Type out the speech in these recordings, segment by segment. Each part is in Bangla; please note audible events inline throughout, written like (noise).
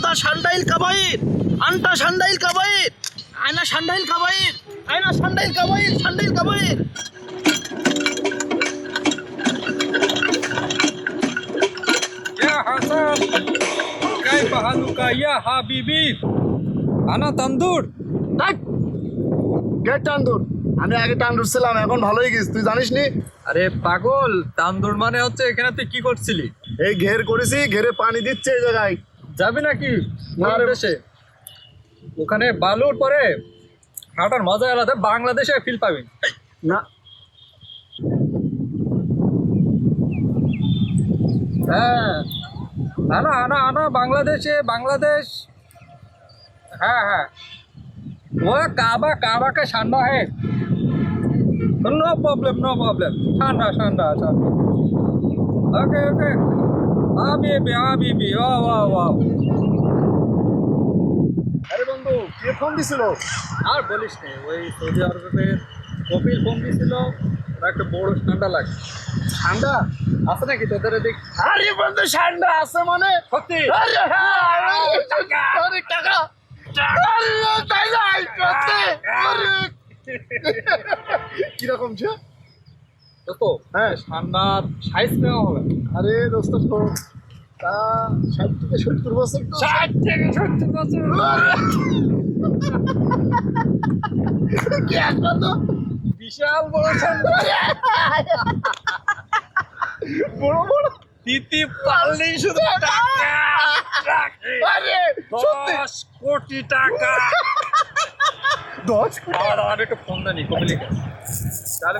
আন্তা সান্ডাইল কাবাইর আন্তা সান্ডাইল কাবাইর আয়না সান্ডাইল কাবাইর আয়না সান্ডাইল কাবাইর সান্ডাইল কাবাইর يا حسن كيف حالك يا حبيبي أنا تندور গেট টান্দুর আমি আগে টান্দুর ছিলাম এখন ভালোই গেছি তুই জানিস নি আরে পাগল তান্দুর মানে হচ্ছে এখানে তুই কি করছিলি এই ঘের করেছি ঘেরে পানি দিচ্ছে এই জায়গায় যাবি নাকি বাংলাদেশে ওখানে বালুর পরে হাঁটার মজা আলাদা বাংলাদেশে ফিল পাবি। না। হ্যাঁ। আনা আনা আনা বাংলাদেশে বাংলাদেশ। হ্যাঁ হ্যাঁ। ও কাবা কাবাকে ঠান্ডা হ্যাঁ নো প্রবলেম নো প্রবলেম ঠান্ডা ঠান্ডা ঠান্ডা। ওকে ওকে আবিবি আবিবি ও ও ও আরে বন্ধু কে ফোন দিছিল? আর বলিস না ওই সৌদি আরবে কপিল ফোন দিছিল একটা বড় ঠান্ডা লাগে ঠান্ডা? আছে নাকি তোদের দেখ আরে বন্ধু ঠান্ডা আছে মানে? সত্যি? আরে হ্যাঁ, টাকা। টাকা। তাই যাই কীরকম ছে? তো হ্যাঁ ঠান্ডার সাইজ নেওয়া হবে। আরে দোস্ত শোন। তা ষাট থেকে সত্তর বছর ষাট থেকে সত্তর বছর। কি একটা তো বিশাল বড় ঠান্ডা বড় বড়। তিতি পারলেই শুধু টাকা দশ কোটি টাকা। দশ কোটি? আমার একটু ফোন দেনি তাহলে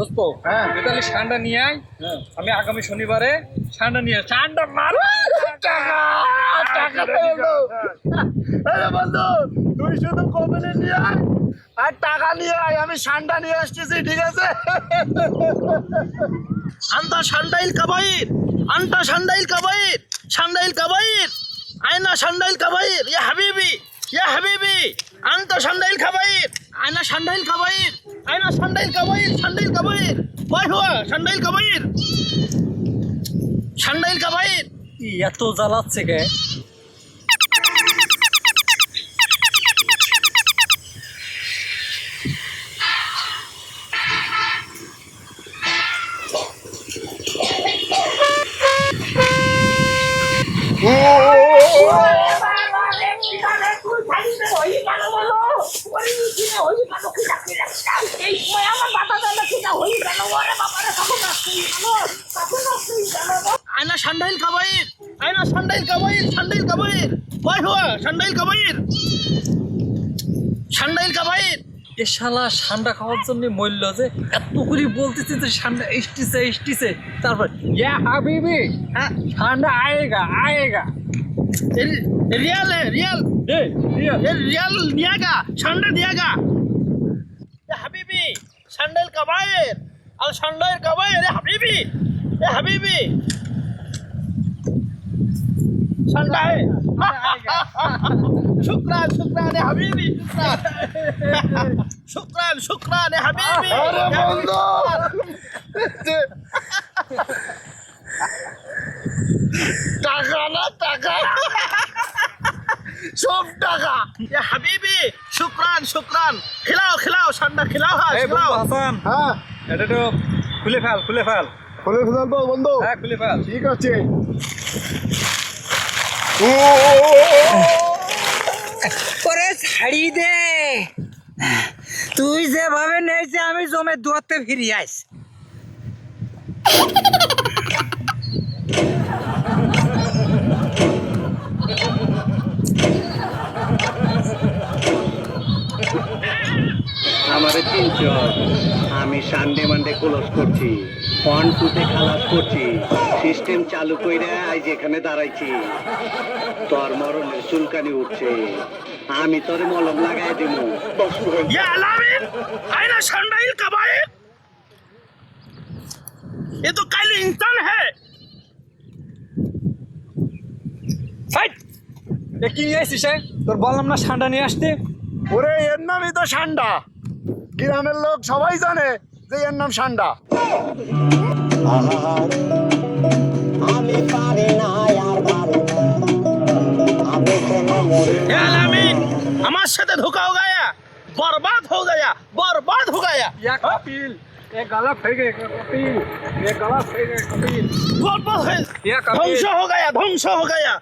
দোস্ত হ্যাঁ। তাহলে নিয়ে আয়। আমি আগামী শনিবারে ঠান্ডা নিয়ে ঠান্ডা মার টাকা টাকা আরে বন্ধু তুই শুধু নিয়ে আয় আর টাকা নিয়ে আয় আমি ঠান্ডা নিয়ে আসতেছি ঠিক আছে? আন্তা সান্ডাইল কাবাইর আন্তা সান্ডাইল কাবাইর সান্ডাইল কাবাইর আয়না সান্ডাইল কাবাইর ইয়া হাবিবি ইয়া হাবিবি আন্তা সান্ডাইল কাবাইর আয়না সান্ডাইল কাবাইর। আয়না সান্ডাইল কাবাইর সান্ডাইল কাবাইর কয় হুয়া সান্ডাইল কাবাইর সান্ডাইল কাবাইর এত জ্বালাচ্ছে কে? এই সময় আয়না সান্ডাইল কাবাইর আয়না সান্ডাইল কাবাইর সান্ডাইল কাবাইর। কয় হওয়া সান্ডাইল কাবাইর। সান্ডাইল কাবাইর। এ শালা ঠান্ডা খাওয়ার জন্য মূল্য যে এত করে বলতেছে যে সান্ডা এসটিছে এসটিছে। তারপর ইয়া হাবিবি হ্যাঁ ঠান্ডা আয়েগা আয়েগা। রিয়াল রিয়াল। ये रियल दियागा सैंडल दियागा ये हबीबी सैंडल कबायर अल सैंडल कबायर ये हबीबी ये हबीबी। सैंडल (laughs) शुक्रान शुक्रान ये हबीबी शुक्रान। (laughs) शुक्रान शुक्रान ये हबीबी। अरे बंदो। শুকরান খেলাও খেলাও খেলাও হাস খেলাও হাসান হ্যাঁ এটা তো খুলে ফেল খুলে ফেল খুলে বন্ধু হ্যাঁ খুলে ফেল ঠিক আছে পরে ছাড়ি দে তুই যেভাবে নেছে আমি জমে দুয়াতে ফিরিয়ে আইস আমারে চিনছ আমি সানডে মানডে ক্লোজ করছি ওয়ান টুতে খালাস করছি সিস্টেম চালু কইরা আজ এখানে দাঁড়াইছি তোর মরণের চুলকানি উঠছে আমি তোর মলম লাগাই দিব ইয়া আলামিন আয়না শান্ডাইল কাবাইর ये तो काली इंसान है ফাইট এ কি নিয়ে আসছিস এ? তোর বললাম না ঠান্ডা নিয়ে আসতে ওরে এর নামই তো সান্ডা গ্রামের লোক সবাই জানে যে এর নাম সান্ডা আমি পারি না আর পারি না আমি কোনো মরি ये आलामीन हमारे साथ धोखा हो गया बर्बाद हो गया बर्बाद हो गया ইয়া কপিল এ গলা ফেল গে কপিল এ গলা ফেল গে কপিল बर्बाद हो ইয়া ধ্বংস কপিল हो गया ধ্বংস हो गया